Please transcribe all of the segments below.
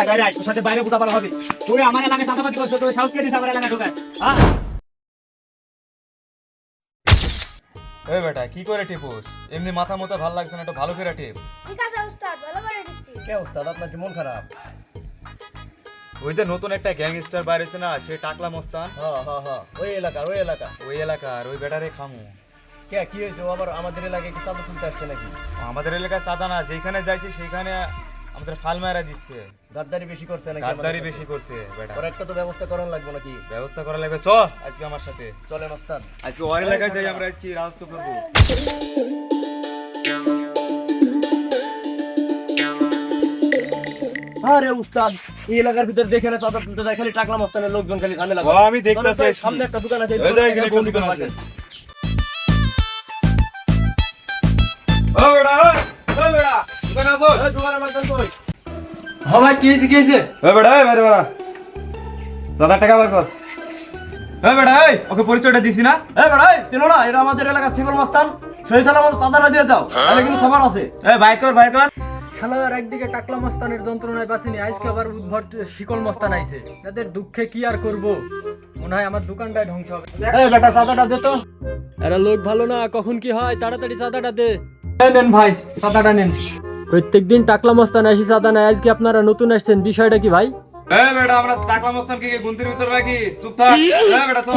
আয় বাইরে আয় তোর সাথে বাইরে বুঝা বলা হবে। তুই আমার এলাকায় চাঁদাবাদি করছ তুই সাউথ কে দিস আমার এলাকায় ঢোকায়? হ্যাঁ এই বেটা কি করে টিপুস? এমনি মাথা মতো ভালো লাগছে না একটু ভালো করে টিপ। ঠিক আছে উস্তাদ ভালো করে দিচ্ছি কে ওস্তাদ? আপনার কি মন খারাপ? ওই যে নতুন একটা গ্যাংস্টার বাইরেছে না সে টাকলা মস্তান। হ্যাঁ হ্যাঁ হ্যাঁ ওই এলাকা ওই এলাকা। ওই এলাকার ওই বেটারে খামু। কে কি হয়েছে? ও আবার আমাদের এলাকায় কি চাঁদা তুলতে আসছে নাকি? আমাদের এলাকায় চাঁদা না যেখানে যাইছে সেইখানে আমাদের ফাল মারা দিচ্ছে। গাদ্দারি বেশি করছে নাকি গাদ্দারি বেশি করছে বেটা। ওর একটা তো ব্যবস্থা করার লাগবে নাকি? ব্যবস্থা করা লাগবে। চ আজকে আমার সাথে। চলেন ওস্তাদ আজকে ওর এলাকায় যাই আমরা আজকে রাজত্ব করব। আরে উস্তাদ এই এলাকার ভিতর দেখে না চাঁদা তুলতে যায় খালি টাকলা মস্তানের লোকজন খালি ঝামেলা ও, আমি দেখতাছি। সামনে একটা দোকান আছে। ভাই কি হয়েছে কি হয়েছে ওই বেটা এই বাইরে বেড়া। দাদা টাকা বার কর। ওই বেটা এই ওকে পরিচয়টা দিছি না। এই বেড়া এই, চেনো না এটা আমাদের এলাকার শিকল মস্তান। সেই সালে আমাদের দিয়ে দাও তাহলে কিন্তু খবর আছে। এই বাইক কর বাইক কর। খেলার একদিকে টাকলা মস্তানের যন্ত্রণায় বাঁচিনি আজকে আবার উদ্ভট শিকল মস্তান আইছে। তাদের দুঃখে কি আর করব? মনে হয় আমার দোকানটাই ধ্বংস হবে। এই বেটা চাঁদাটা দে তো। এরা লোক ভালো না কখন কি হয়? তাড়াতাড়ি চাঁদাটা দে। নেন ভাই চাঁদাটা নেন। প্রত্যেকদিন টাকলা মস্তান আসি চাঁদা নেয় আজকে আপনারা নতুন আসছেন বিষয়টা কি ভাই? বেটা আমরা টাকা মস্তান গুন্তির ভিতর রাখি? চুপ থাক। বেটা চল।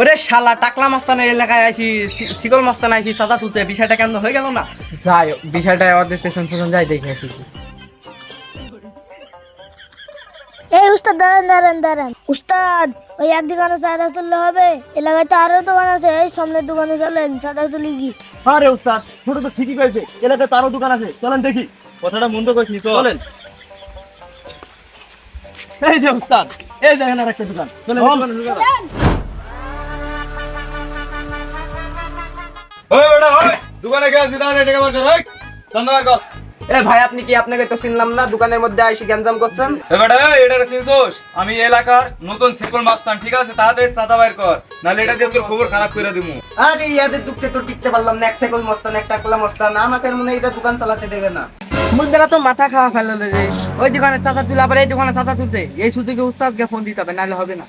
ওরে শালা টাকলা মস্তানের এলাকায় আইছি শিকল মস্তান আইছি সাদা তুলতে বিষয়টা কেন হয়ে গেল না? যাই বিষয়টা আমাদের স্টেশন পেছন যাই দেখে আসি। এই উস্তাদ দাঁড়ান দাঁড়ান দাঁড়ান। উস্তাদ ওই এক দোকানে চাঁদা তুললে হবে এলাকায় তো আরও দোকান আছে এই সামনের দোকানে চলেন চাঁদা তুলি কি? আরে উস্তাদ ছোট তো ঠিকই কয়েছে এলাকায় তারও দোকান আছে চলেন দেখি। কথাটা মন্দ কইছি চলেন। এই যে উস্তাদ এই দেখেন আর একটা দোকান চলেন দোকানে। ওই ওই গেছি দাদা টাকা বার কর ওই চন্দা বার কর। এ ভাই আপনি কি আপনাকে তো চিনলাম না? দোকানের মধ্যে আইসি গ্যাঞ্জাম করছেন? এই বেটা এটা চিনছোস আমি এলাকার নতুন সিকল মাস্তান ঠিক আছে? তাড়াতাড়ি চাঁদা বাইর কর নাহলে এটা দিয়ে তোর খবর খারাপ করে দিমু। আরে ইয়াদের দুঃখে তো টিকতে পারলাম না এক সেকল মস্তান এক টাকলা মস্তান। আমাকে মনে এটা দোকান চালাতে দেবে না। মুদ্রা তো মাথা খাওয়া ফেলল রে। ওই দোকানে চাচা তুলে আবার এই দোকানে চাচা তুলতে এই সুযোগে উস্তাদকে ফোন দিতে হবে নাহলে হবে না।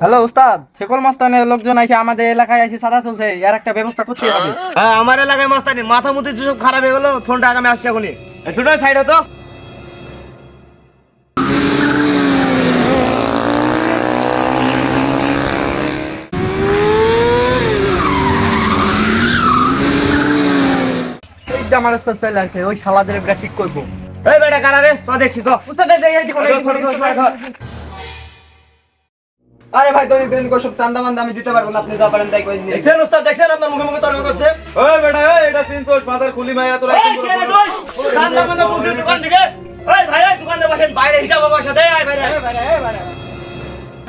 হ্যালো উস্তাদ। শেকল মস্তানের লোকজন আইসে আমাদের এলাকায় এসে সাদা চলছে এর একটা ব্যবস্থা করতে হবে। হ্যাঁ আমার এলাকায় মাস্তানি মাথা মুতি যেসব খারাপ হয়ে গেলো ফোনটা আগামী আসছে এখনই। ছোট সাইড হতো আমার উস্তাদ চলে আসে ওই শালাদের এটা ঠিক করব। এই বেটা কারা রে? চ দেখছি তো উস্তাদ আরে ভাই দৈনিক দৈনিক ওসব চান্দা মান্দা আমি দিতে পারব না আপনি যা পারেন তাই করে নিন দেখছেন উস্তাদ দেখছেন আপনার মুখে মুখে তর্ক করছে? ও বেটা এই এটা চিনছোস মাথার খুলি মাইরা তোর এই কে রে দোষ? চান্দা মান্দা পুরো দোকান থেকে? এই ভাই এই দোকানে বসেন বাইরে হিসাব বাবার সাথে। আয় বাইরে বাইরে বাইরে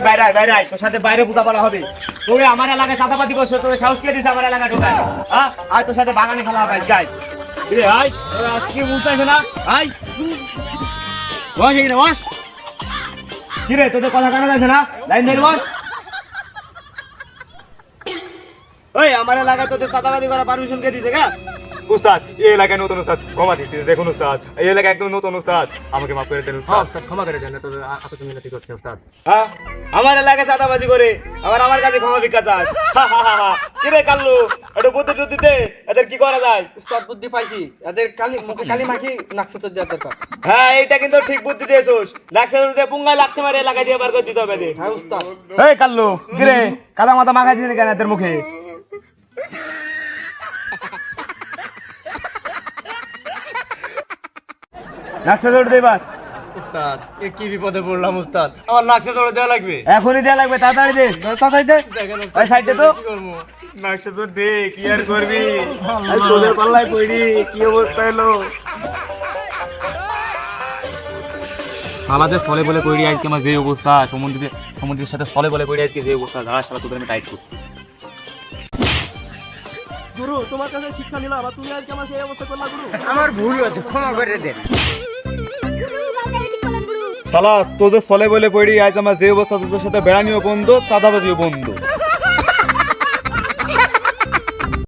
বাইরে বাইরে আয়, তোর সাথে বাইরে বুঝা বলা হবে। তুই আমার এলাকায় চাঁদাবাদি করছ তোর সাহস কে দিস আমার এলাকায় ঢোকায় হ্যাঁ আয় তোর সাথে বাগানে খেলা হবে যাই। রে আয়। তোর আজকে বুঝতেছে না? আয়। বস এখানে বস। কি রে তোদের কথা কানা যাচ্ছে না? লাইন ধরে বস। ওই আমার এলাকায় তোদের চাঁদাবাদি করা পারমিশন কে দিছে গা? উস্তাদ এই এলাকায় নতুন উস্তাদ ক্ষমা দিচ্ছি দেখুন উস্তাদ এই এলাকায় একদম নতুন উস্তাদ। আমাকে মাফ করে দেন উস্তাদ। উস্তাদ ক্ষমা করে দেন তো আপনি মিনতি করছে উস্তাদ। হ্যাঁ? আমার এলাকায় চাঁদাবাজি করে আবার আমার কাছে ক্ষমা ভিক্ষা চাস। কি রে কাল্লু? একটু বুদ্ধি টুদ্ধি দে এদের কি করা যায়? উস্তাদ বুদ্ধি পাইছি এদের কালি মুখে কালি মাখি নাকশো তো দরকার। হ্যাঁ এইটা কিন্তু ঠিক বুদ্ধি দিয়েছোস। দিয়ে পুঙ্গায় মারে এলাকায় দিয়ে বার করে দিতে হবে হ্যাঁ উস্তাদ। এই কাল্লু কিরে কাদা মাথা কেন এদের মুখে? নাকশা দে এবার। উস্তাদ এ কি বিপদে পড়লাম উস্তাদ? আমার নাকশা দেওয়া লাগবে। এখনই দেওয়া লাগবে তাড়াতাড়ি দে তাড়াতাড়ি দে। ওই সাইডে তো। নাকশা দে কি আর করবি? তোদের পাল্লায় পড়ি কি অবস্থা এলো? সালাদের সলে বলে কইরি আজকে আমার যে অবস্থা সমুদ্রের সমুদ্রের সাথে সলে বলে কইরি আজকে যে অবস্থা। দাঁড়া সালা তোদের আমি টাইট করছি। গুরু তোমার কাছে শিক্ষা নিলাম আর তুমি আজকে এই অবস্থা করলা গুরু? আমার ভুল হয়েছে ক্ষমা করে দেন। সালা তোদের সলে বলে কইরি আজ আমার যে অবস্থা তোদের সাথে বেড়ানিও বন্ধ চাঁদাবাদিও বন্ধ।